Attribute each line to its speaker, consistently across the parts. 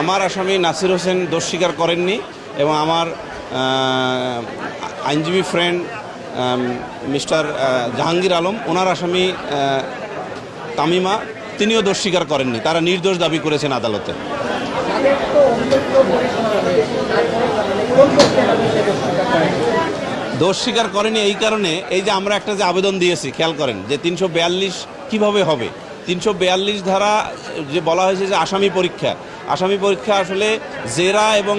Speaker 1: আমার আসামি নাসির হোসেন দোষ স্বীকার করেননি এবং আমার আইনজীবী ফ্রেন্ড মিস্টার জাহাঙ্গীর আলম, ওনার আসামি তামিমা, তিনিও দোষ স্বীকার করেননি। তারা নির্দোষ দাবি করেছেন আদালতে। দোষ স্বীকার করেনি এই কারণে, এই যে আমরা একটা যে আবেদন দিয়েছি, খেয়াল করেন, যে তিনশো বিয়াল্লিশ কীভাবে হবে? তিনশো বিয়াল্লিশ ধারা, যে বলা হয়েছে যে আসামি পরীক্ষা। আসামি পরীক্ষা আসলে জেরা এবং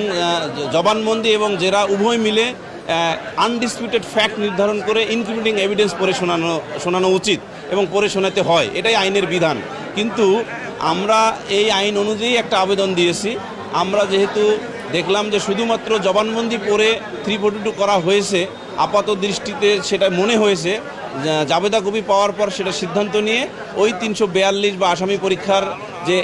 Speaker 1: জবানবন্দি এবং জেরা উভয় মিলে আনডিসপিউটেড ফ্যাক্ট নির্ধারণ করে ইনক্লুডিং এভিডেন্স পরে শোনানো শোনানো উচিত এবং পরে শোনাতে হয়। এটাই আইনের বিধান। কিন্তু আমরা এই আইন অনুযায়ী একটা আবেদন দিয়েছি। আমরা যেহেতু দেখলাম যে শুধুমাত্র জবানবন্দি পরে থ্রি টু করা হয়েছে, আপাত দৃষ্টিতে সেটা মনে হয়েছে জাবেদা কপি পাওয়ার পর সেটা সিদ্ধান্ত নিয়ে ওই তিনশো বিয়াল্লিশ বা আসামি পরীক্ষার যে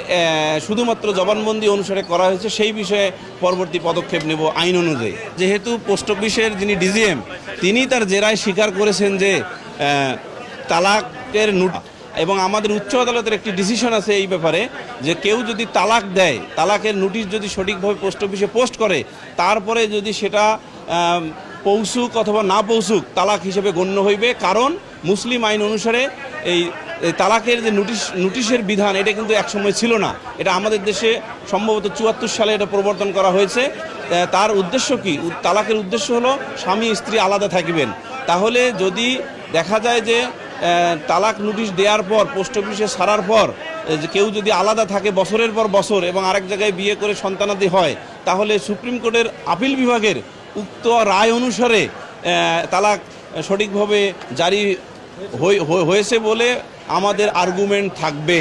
Speaker 1: শুধুমাত্র জবানবন্দি অনুসারে করা হয়েছে, সেই বিষয়ে পরবর্তী পদক্ষেপ নেব আইন অনুযায়ী। যেহেতু পোস্ট অফিসের যিনি ডিজিএম, তিনি তার জেরায় স্বীকার করেছেন যে তালাকের নোট এবং আমাদের উচ্চ আদালতের একটি ডিসিশন আছে এই ব্যাপারে যে কেউ যদি তালাক দেয়, তালাকের নোটিশ যদি সঠিকভাবে পোস্ট অফিসে পোস্ট করে, তারপরে যদি সেটা পৌঁছুক অথবা না পৌঁছুক তালাক হিসেবে গণ্য হইবে। কারণ মুসলিম আইন অনুসারে এই তালাকের যে নোটিশ, নোটিশের বিধান, এটা কিন্তু একসময় ছিল না। এটা আমাদের দেশে সম্ভবত চুয়াত্তর সালে এটা প্রবর্তন করা হয়েছে। তার উদ্দেশ্য কি? তালাকের উদ্দেশ্য হলো স্বামী, স্ত্রী আলাদা থাকবেন। তাহলে যদি দেখা যায় যে তালাক নোটিশ দেওয়ার পর, পোস্ট অফিসে সারার পর কেউ যদি আলাদা থাকে বছরের পর বছর এবং আরেক জায়গায় বিয়ে করে সন্তানাদি হয়, তাহলে সুপ্রিম কোর্টের আপিল বিভাগের উক্ত রায় অনুসারে তালাক সঠিকভাবে জারি হয়েছে বলে আমাদের আর্গুমেন্ট থাকবে।